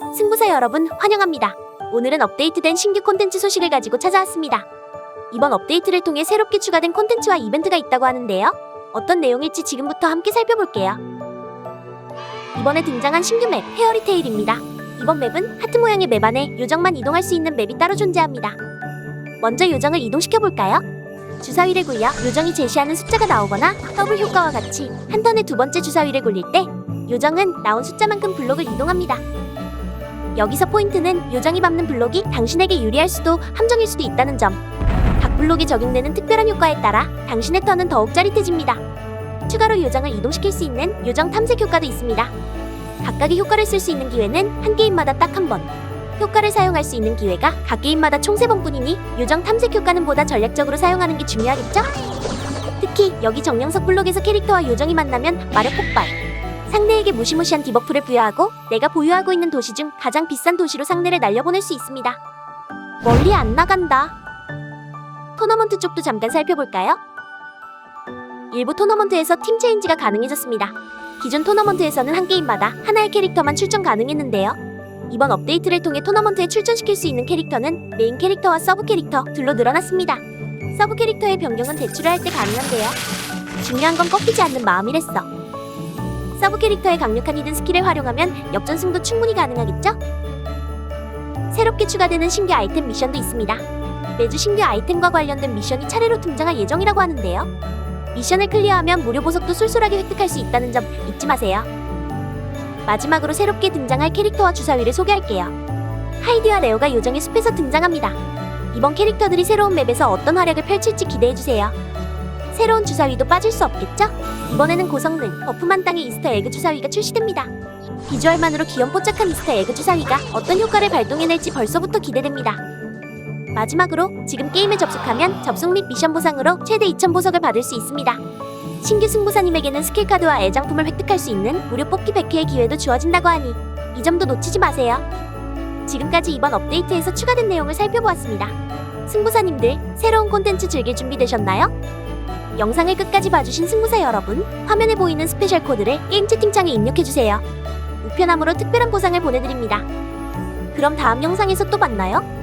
승부사 여러분 환영합니다. 오늘은 업데이트된 신규 콘텐츠 소식을 가지고 찾아왔습니다. 이번 업데이트를 통해 새롭게 추가된 콘텐츠와 이벤트가 있다고 하는데요. 어떤 내용일지 지금부터 함께 살펴볼게요. 이번에 등장한 신규 맵 페어리테일입니다. 이번 맵은 하트 모양의 맵 안에 요정만 이동할 수 있는 맵이 따로 존재합니다. 먼저 요정을 이동시켜 볼까요? 주사위를 굴려 요정이 제시하는 숫자가 나오거나 더블 효과와 같이 한 턴에 두 번째 주사위를 굴릴 때 요정은 나온 숫자만큼 블록을 이동합니다. 여기서 포인트는 요정이 밟는 블록이 당신에게 유리할 수도 함정일 수도 있다는 점. 각 블록에 적용되는 특별한 효과에 따라 당신의 턴은 더욱 짜릿해집니다. 추가로 요정을 이동시킬 수 있는 요정 탐색 효과도 있습니다. 각각의 효과를 쓸 수 있는 기회는 한 게임마다 딱 한 번. 효과를 사용할 수 있는 기회가 각 게임마다 총 세 번뿐이니 요정 탐색 효과는 보다 전략적으로 사용하는 게 중요하겠죠? 특히 여기 정령석 블록에서 캐릭터와 요정이 만나면 마력 폭발. 상대에게 무시무시한 디버프를 부여하고 내가 보유하고 있는 도시 중 가장 비싼 도시로 상대를 날려보낼 수 있습니다. 멀리 안 나간다. 토너먼트 쪽도 잠깐 살펴볼까요? 일부 토너먼트에서 팀 체인지가 가능해졌습니다. 기존 토너먼트에서는 한 게임마다 하나의 캐릭터만 출전 가능했는데요. 이번 업데이트를 통해 토너먼트에 출전시킬 수 있는 캐릭터는 메인 캐릭터와 서브 캐릭터 둘로 늘어났습니다. 서브 캐릭터의 변경은 대출을 할 때 가능한데요. 중요한 건 꺾이지 않는 마음이랬어. 서브 캐릭터의 강력한 히든 스킬을 활용하면 역전승도 충분히 가능하겠죠? 새롭게 추가되는 신규 아이템 미션도 있습니다. 매주 신규 아이템과 관련된 미션이 차례로 등장할 예정이라고 하는데요. 미션을 클리어하면 무료 보석도 쏠쏠하게 획득할 수 있다는 점 잊지 마세요. 마지막으로 새롭게 등장할 캐릭터와 주사위를 소개할게요. 하이디와 레오가 요정의 숲에서 등장합니다. 이번 캐릭터들이 새로운 맵에서 어떤 활약을 펼칠지 기대해주세요. 새로운 주사위도 빠질 수 없겠죠? 이번에는 고성능 버프만 땅의 이스터 에그 주사위가 출시됩니다. 비주얼만으로 귀염뽀짝한 이스터 에그 주사위가 어떤 효과를 발동해낼지 벌써부터 기대됩니다. 마지막으로 지금 게임에 접속하면 접속 및 미션 보상으로 최대 2,000 보석을 받을 수 있습니다. 신규 승부사님에게는 스킬 카드와 애장품을 획득할 수 있는 무료 뽑기 100회의 기회도 주어진다고 하니 이 점도 놓치지 마세요. 지금까지 이번 업데이트에서 추가된 내용을 살펴보았습니다. 승부사님들 새로운 콘텐츠 즐길 준비 되셨나요? 영상을 끝까지 봐주신 승부사 여러분, 화면에 보이는 스페셜 코드를 게임 채팅창에 입력해주세요. 우편함으로 특별한 보상을 보내드립니다. 그럼 다음 영상에서 또 만나요.